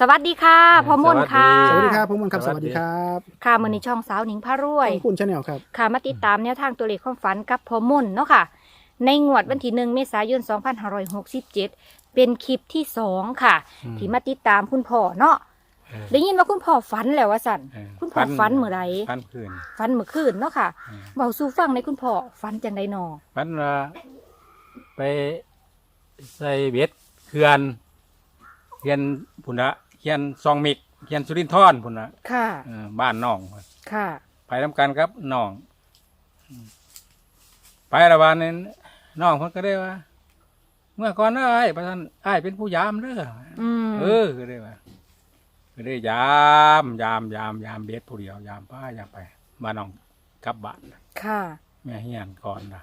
สวัสดีค่ะพ่อมนต์ค่ะสสวัวัสสดีดีครับผมมนต์ครับสสวัวัสสดีดีครับค่ะมือนี้ช่องสาวหนิงพารวยของคุณชาแนลครับค่ะมาติดตามแนวทางตัวเลขความฝันกับพ่อมนต์เนาะค่ะ ในงวดวันที่หนึ่งเมษายน 2567 เป็นคลิปที่สองค่ะอืมที่มาติดตามคุณพ่อเนาะเออได้ยินว่าคุณพ่อฝันแล้วว่าสันเออคุณพ่อฝันเมื่อไหรฝันคืนฝันเมื่อคืนเนาะค่ะเออเบาสู่ฟังในคุณพ่อฝันจังไดนอฝันว่าไปใส่เบ็ดเขื่อนเขื่อนพุ่นละ เขื่อนซองมิกเขื่อนสุรินทรพุ่นละค่ะ เออบ้านน้องค่ะ ไปทำกันครับน้องอืมไปละวันนี้น้องเพิ่นก็ได้ว่า เมื่อก่อนนะไอ้ายประธานไอ้ายเป็นผู้ยามเด้ออืมเออก็ได้ว่าก็ได้ยามยามยามยามเบ็ดผู้เดียวยามป้ายามไปมาน้องกลับบ้าน ค่ะ แม่เฮียนก่อนนะ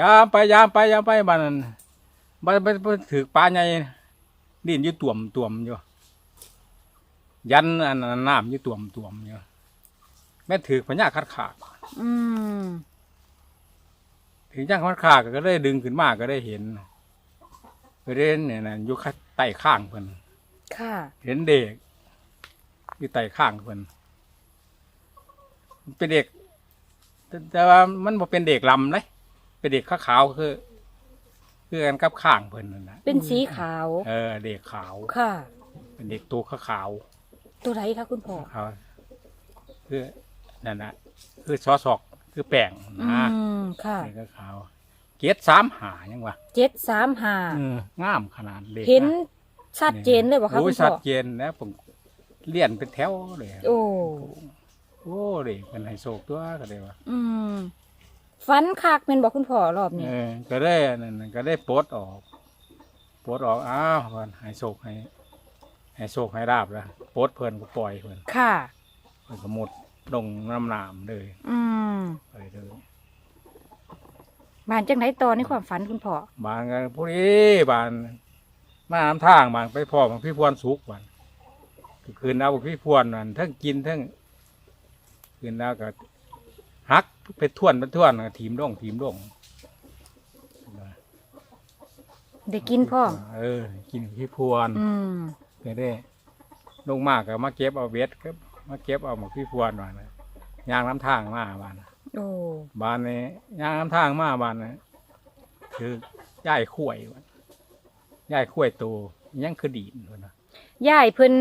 ยามไปยามไปยามไปบ้านนั้นบ้านไปถือปลาใหญ่ ดินอยู่ต่วมต่วมอยู่ยันอันนั้นน้ำอยู่ต่วมต่วมอยู่แม่ถือพญาคัดขาดอืมถือย่างคัดขาดก็ได้ดึงขึ้นมาก็ได้เห็นก็ได้เนี่ยนะอยู่ข้างใต้ข้างเพิ่นค่ะ เห็นเด็กอยู่ใต้ข้างเพิ่นเป็นเด็กแต่แต่ว่ามันบ่เป็นเด็กลำเลยเป็นเด็กขาวๆคือ คือกันกับข้างเพิ่นนั่นนะเป็นสีขาว เออเด็กขาวค่ะ เป็นเด็กตัวขาวตัวไหนคะคุณพ่อๆเขาคือนั่นนะคือซอสอกคือแป้งอืนะมค่ะเด็กขาวเกียรสามหายังวะเจ็ดสามห้าเอองามขนาดเด็กเห็นชัดเจนเลยบ่คะโอ้คุยณชัพ่ดอเจนนะผมเลี่ยนเป็นแถวเลยโอ้โอ้เด็กเป็นไฮโซกตัวก็ได้ว่าอืม ฟันคักเป็นบอกคุณพ่อรอบนี้เออก็ได้นั่นน่ะก็ได้ปลดออกปลดออกอ้าวเพิ่นให้โชคให้ให้โชคให้ราบแล้วปลดเพิ่นก็ปล่อยเพิ่นค่ะ เพิ่นก็หมดลงน้ำน้ำเลยอืมไปเลยบานจังไหนต่อในความฝันคุณพ่อบางก็ผู้นี้บางมาน้ำทางบางไปพ่อบางพี่พวนสุกบางคืนเอาพี่พวนนั่นทั้งกินทั้งคืนแล้วก็ ฮักไปท่วนไปท่วนก็ทีมด่งทีมด่งได้กินพ่อมเออ กินพี่พวนอืมก็ได้ลงมากก็มาเก็บเอาเวทก็มาเก็บเอาหมกพี่พวนมานะยางน้ำทางมาบ้านน่ะโอ้บ้านนี้ยางน้ำทางมาบ้านนะคือย่ายข่วยบ้านย่ายข่วยโตยังคือดีนพุ่นนะยายเพิ่น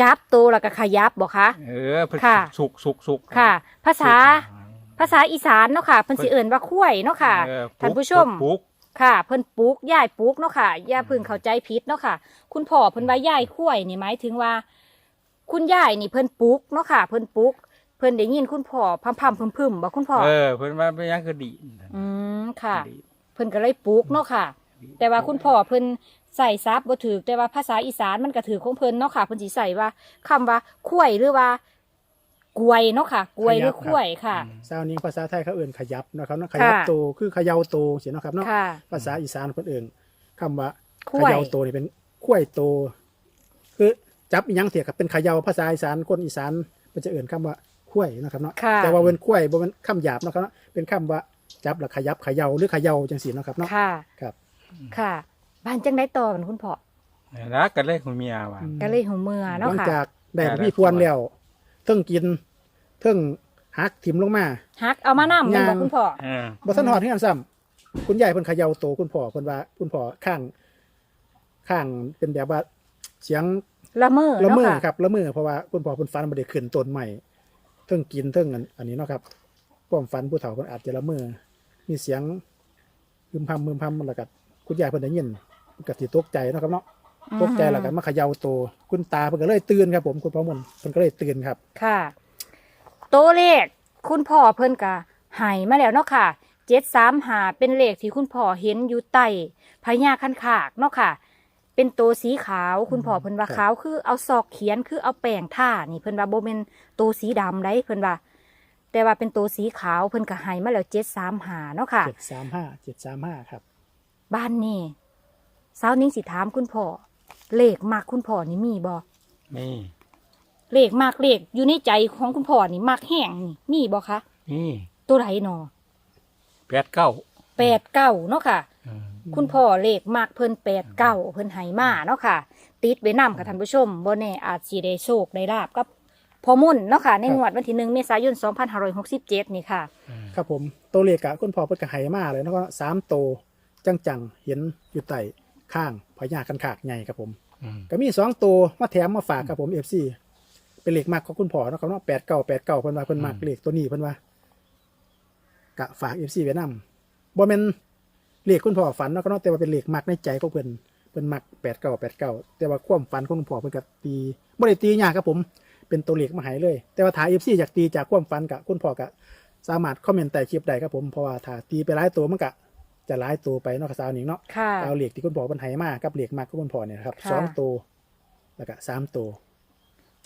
จับตัวแล้วก็ขยับบอกคะ เออเพิ่นค่ะ สุกสุกสุกค่ะ ภาษาสุกภาษาอีสานเนาะค่ะเพิ่นสิเอิ่นว่าคุ้ยเนาะค่ะ เออท่านผู้ชมปุ๊กค่ะ เพิ่นปลูกยายปลูกเนาะค่ะอย่าเพิ่งเข้าใจผิดเนาะค่ะ คุณพ่อเพิ่นว่ายายคุ้ยนี่หมายถึงว่า คุณยายนี่เพิ่นปลูกเนาะค่ะ เพิ่นปลูก เพิ่นได้ยินคุณพ่อพัมพัมพึมพึมๆบอกคุณพ่อเออเพิ่นว่าเป็นยังคือดีนอืมค่ะ ดีนเพิ่นก็เลยปลูกเนาะค่ะแต่ว่าคุณพ่อเพิ่น ใส่ซับบ่ถือแต่ว่าภาษาอีสานมันก็ถือของเพิ่นเนาะค่ะเพิ่นสิใส่ว่าคำว่าคุ้ยหรือว่ากวยเนาะค่ะกวยหรือคุ้ยค่ะซาวนี้ภาษาไทยเขาเอื่นขยับนะครับเนาะขยับค่ะโตคือเขยาวโตเสียเนาะครับเนาะค่ะภาษาอีสานคนอื่นคำว่าเขคุ้ยยาวโตนี่เป็นขั้วยโต คือจับอีหยังเถียกับเป็นเขยาวภาษาอีสานคนอีสานมันจะเอื่นคำว่าขั้วยนะครับเนาะค่ะแต่ว่าเป็นขั้วยบ่เป็นคำหยาบเนาะครับเนาะเป็นคำว่าจับแล้วขยับเขยาวหรือเขยาวจังสีเนาะครับเนาะค่ะครับค่ะ บ้านจังได้ต่อกันคุณพ่อรักกันเลยคุณเมียว่าอืมก็เลยหูเมือหเนาะลังค่ะจากได้ได้พี่พวนแล้วเทิงกินเทิงหักถิ่มลงมา ฮักเอามานำเป็นบอกย่างคุณพ่อเออ บ่ทันหอดที่กันซ้ำคุณยายเพิ่นเขย่าโตคุณพ่อเพิ่นว่า คุณพ่อข้าง ข้างเป็นแบบว่าเสียงละเมอละเนาะเมอค่ะครับละเมอเพราะว่าคุณพ่อเพิ่นฝันบ่ได้ขึ้นต้นใหม่เทิงกินเทิงอันอันนี้เนาะครับความฝันผู้เฒ่าเพิ่นอาจจะละเมอมีเสียงพึมพำพึมพำแล้วก็คุณยายเพิ่นได้ยิน ก็สิตกใจเนาะครับเนาะตกใจแล้วก็มาเขย่าโตคุณตาเพิ่นก็เลยตื่นครับผมคุณพ่อมนต์เพิ่นก็เลยตื่นครับ ค่ะตัวเลขคุณพ่อเพิ่นกะหายมาแล้วเนาะค่ะเจ็ดสามหาเป็นเลขที่คุณพ่อเห็นอยู่ใต้พญาคันขากเนาะค่ะ เป็นตัวสีขาวคุณพ่อเพิ่นว่าครับขาวคือเอาซอกเขียนคือเอาแป้งท่านี่เพิ่นว่าโบเป็นตัวสีดำได้เพิ่นว่า แต่ว่าเป็นตัวสีขาวเพิ่นก็ใหายมาแล้วเจ็ดสามหาเนาะค่ะเจ็ดสามห้าเจ็ดสามห้าครับ บ้านนี่ สาวนิ้งสิถามคุณพ่อเลขมากคุณพ่อนี่มีบ่นี่เลขมากเลขอยู่ในใจของคุณพ่อนี่มากแห้งนี่มีบ่คะนี่ตัวไหนหนอแปดเก้าแปดเก้าเนาะค่ะเออคุณพ่อเลขมากเพิ่นแปดเก้าเพิ่นไหมาเนาะค่ะ ติดไว้นำค่ะท่านผู้ชมบ่แน่อาจสิได้โชคได้ลาบกับพอมุ่นเนาะค่ะ ในงวดวันที่หนึ่งเมษายน 2567 นี่ค่ะ ครับผมตัวเลขอะคุณพ่อเพิ่นก็ให้มาเลยแล้วก็สามโตวจังๆเห็นอยู่ใต้ ข้างพญาคันขากใหญ่ครับผมอืมก็มีสองตัวมาแถมมาฝากครับผม FC เป็นเลขมักของคุณพ่อเนาะครับเนาะแปดเก้าแปดเก้าเพิ่นว่าเพิ่นมักเลขตัวนี้เพิ่นว่ากะฝาก FC ไว้นำบ่แม่นเลขคุณพ่อฝันเนาะครับเนาะแต่ว่าเป็นเลขมักในใจของเพิ่นเพิ่นมักแปดเก้าแปดเก้าแต่ว่าความฝันของคุณพ่อเพิ่นก็ตีบ่ได้ตียากครับผม เป็นตัวเลขมาให้เลย แต่ว่าถ้า FC อยากตีจากความฝันกับคุณพ่อก็สามารถคอมเมนต์ใต้คลิปได้ครับผมเพราะว่าถ้าตีไปหลายตัวมันก็ จะหลายตัวไปเนาะครับสาวหนิงเนาะค่ะ เอาเหล็กที่คุณพ่อเป็นไหมากับเหล็กมากของคุณพ่อเนี่ยนะครับค่ะ สองตัวแล้วก็สามตัว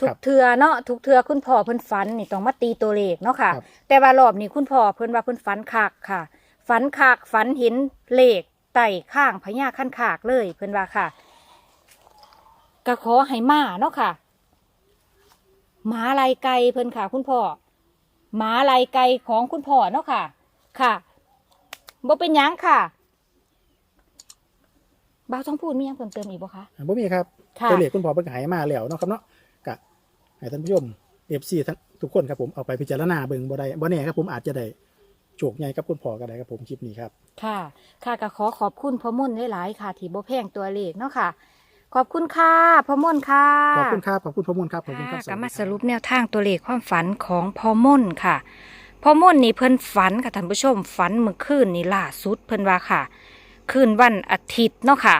ทุครักบเทือเนาะทุกเทือคุณพ่อเพิ่นฝันนี่ต้องมาตีตัวเลขเนาะค่ะ ครับแต่ว่ารอบนี้คุณพ่อเพิ่นว่าเพิ่นฝันคักค่ะ ฝันคักฝันเห็นเลขไต่ข้างพญาขั้นขากเลย เพิ่นว่าค่ะก็ขอให้มาเนาะค่ะหมาลายไก่เพิ่นค่ะ คุณพ่อหมาลายไก่ของคุณพ่อเนาะค่ะ ค่ะ บ่เป็นหยังค่ะบ่าวต้องพูดมีหยังเพิ่มเติมอีกบ่คะอ่าบ่มีครับค่ะ ตัวเหล็กคุณพ่อเป็นไหมาแล้วเนาะครับเนาะกะให้ท่านผู้ชมเอฟซีทั้งทุกคนครับผมเอาไปพิจารณาเบิ่งบ่ได้บ่แน่ครับผมอาจจะได้โชคใหญ่กับคุณพ่อก็ได้ครับผมคลิปนี้ครับ ค่ะ ค่ะก็ขอขอบคุณพ่อมุ่นหลายๆค่ะ ที่บ่แพงตัวเลขเนาะค่ะ ขอบคุณค่ะพ่อมุ่นค่ะ ขอบคุณครับ ขอบคุณพ่อมนครับ ขอบคุณครับค่ะก็มาสรุปแนวทางตัวเลขความฝันของพ่อมุ่นค่ะ พ่อม่นนี่เพิ่นฝันค่ะท่านผู้ชมฝันเมื่อคืนนี่ล่าสุดเพิ่นว่าค่ะ คืนวันอาทิตย์เนาะค่ะ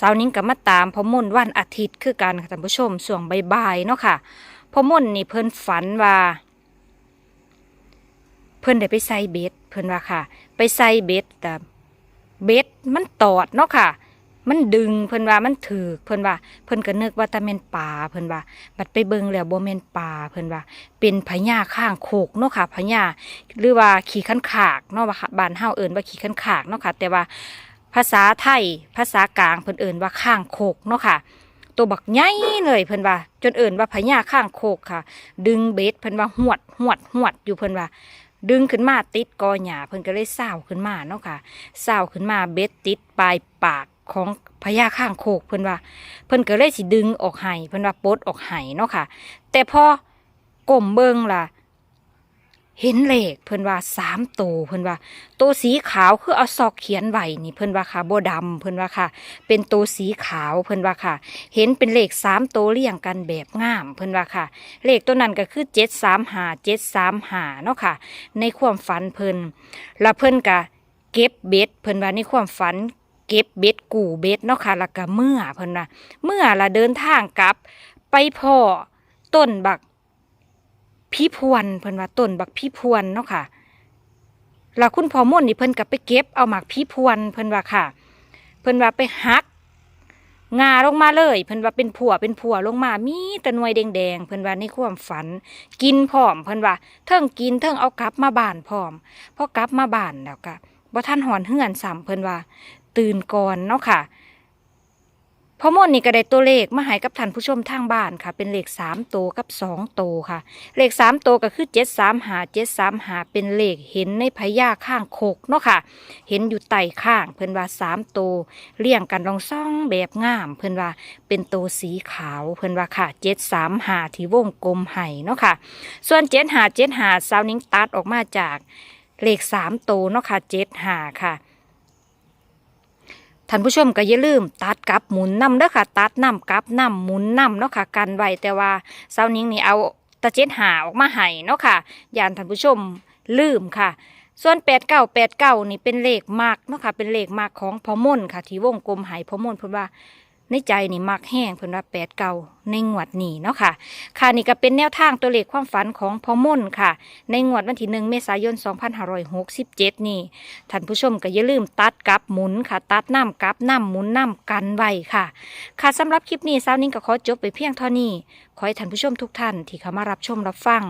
สาวนิ้งก็มาตามพ่อม่นวันอาทิตย์คือกันค่ะท่านผู้ชมช่วงบ่ายๆเนาะค่ะพ่อม่นนี่เพิ่นฝันว่า เพิ่นได้ไปใส่เบ็ดเพิ่นว่าค่ะ ไปใส่เบ็ดแต่เบ็ดมันตอดเนาะค่ะ มันดึงเพิ่นว่ามันถือเพิ่นว่า เพิ่นก็นึกว่าตะเมนป่าเพิ่นว่า บัดไปเบิ่งแล้วบ่แม่นป่าเพิ่นว่า เป็นพญาข้างโคกเนาะค่ะพญาหรือว่าขี่ขันขากเนาะว่าบ้านเฮาเอิ้นว่าขี่ขันขากเนาะค่ะ แต่ว่าภาษาไทยภาษากลางเพิ่นเอิ้นว่าข้างโคกเนาะค่ะตัวบักใหญ่เลยเพิ่นว่า จนเอิ้นว่าพญาข้างโคกค่ะ ดึงเบ็ดเพิ่นว่าหวดหวดหวดอยู่เพิ่นว่า ดึงขึ้นมาติดกอหญ้าเพิ่นก็เลยเศร้าขึ้นมาเนาะค่ะเศร้าขึ้นมาเบ็ดติดปลายปาก ของพญาข้างโคกเพิ่นว่า เพิ่นก็เลยสิดึงออกให้เพิ่นว่าปลดออกให้เนาะค่ะ แต่พอก้มเบิ่งล่ะ เห็นเลขเพิ่นว่าสามตัวเพิ่นว่าตัวสีขาวคือเอาซอกเขียนไว้นี่เพิ่นว่าค่ะบ่ดำเพิ่นว่าค่ะ เป็นตัวสีขาวเพิ่นว่าค่ะ เห็นเป็นเลขสามตัวเรียงกันแบบงามเพิ่นว่าค่ะ เลขตัวนั้นก็คือเจ็ดสามหาเจ็ดสามหาเนาะค่ะ ในความฝันเพิ่นแล้วเพิ่นก็เก็บเบ็ดเพิ่นว่าในความฝัน เก็บเบ็ดกู่เบ็ดเนาะค่ะแล้วก็เมื่อเพิ่นว่าเมื่อละเดินทางกลับ ไปพ่อต้นบักพี่พวนเพิ่นว่าต้นบักพี่พวนเนาะค่ะแล้วคุณพ่อม่นนี่เพิ่นก็ไปเก็บเอาหมากพี่พวนเพิ่นว่าค่ะ เพิ่นว่าไปหักงาลงมาเลย เพิ่นว่าเป็นผัวเป็นผัวลงมามีแต่หน่วยแดงๆเพิ่นว่าในความฝัน กินพร้อมเพิ่นว่าเทิงกินเทิงเอากลับมาบ้านพร้อมพอกลับมาบ้านแล้วก็บ่ทันหอนเฮือนซ้ำเพิ่นว่า ตื่นก่อนเนาะค่ะพ่อมนนี่ก็ได้ตัวเลขมาให้กับท่านผู้ชมทางบ้านค่ะ เป็นเลขสามตัวกับสองตัวค่ะ เลขสามตัวก็คือเจ็ดสามหาเจ็ดสามหาเป็นเลขเห็นในพญาข้างโคกเนาะค่ะ เห็นอยู่ไต่ข้างเพิ่นว่าสามตัวเรียงกันรองซ่องแบบงาม เพิ่นว่าเป็นตัวสีขาวเพิ่นว่าค่ะเจ็ดสามหาที่วงกลมไห้เนาะค่ะ ส่วนเจ็ดหาเจ็ดหาสาวนิ้งตัดออกมาจากเลขสามตัวเนาะค่ะเจ็ดหาค่ะ ท่านผู้ชมก็อย่าลืมตัดกับหมุนนำเด้อค่ะ ตัดนำกับนำหมุนนำเนาะค่ะกันไว้แต่ว่าเสาร์นี้นี่เอาตะเจ็ดหาออกมาให้เนาะค่ะยานท่านผู้ชมลืมค่ะ ส่วนแปดเก้าแปดเก้านี่เป็นเลขมากเนาะค่ะเป็นเลขมากของพอมนค่ะ ที่วงกลมหายพอมนเพิ่นว่า ในใจนี่มักแห้งเพิ่นว่าแปดเก้าในงวดนี้เนาะค่ะ ค่ะนี่ก็เป็นแนวทางตัวเลขความฝันของพอม่นค่ะ ในงวดวันที่หนึ่งเมษายน 2567 นี่ท่านผู้ชมก็อย่าลืมตัดกับหมุนค่ะ ตัดน้ำกับน้ำหมุนน้ำกันไว้ค่ะ ค่ะสำหรับคลิปนี้สาวนิ้งก็ขอจบไปเพียงเท่านี้ ขอให้ท่านผู้ชมทุกท่านที่เข้ามารับชมรับฟัง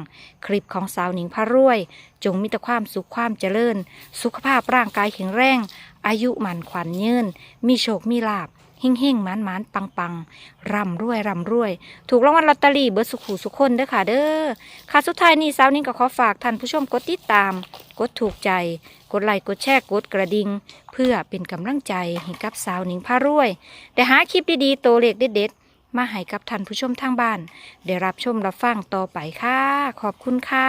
คลิปของสาวนิ้งพะรวย จงมีแต่ความสุขความเจริญ สุขภาพร่างกายแข็งแรง อายุหมันขวัญยืนมีโชคมีลาบ เฮ่งเฮ่งๆหมานมานปังปังๆร่ำรวยร่ำรวย ถูกรางวัลลอตเตอรี่เบิร์สุขหูสุขคนเด้อค่ะเด้อค่ะสุดท้ายนี้สาวนิ้งก็ขอฝากท่านผู้ชมกดติดตาม กดถูกใจ กดไลค์กดแชร์กดกระดิ่งเพื่อเป็นกำลังใจให้กับสาวนิ่งพารวยแต่หาคลิปดีๆโตเลขเด็ดๆมาให้กับท่านผู้ชมทางบ้าน ได้รับชมรับฟังต่อไปค่ะขอบคุณค่ะ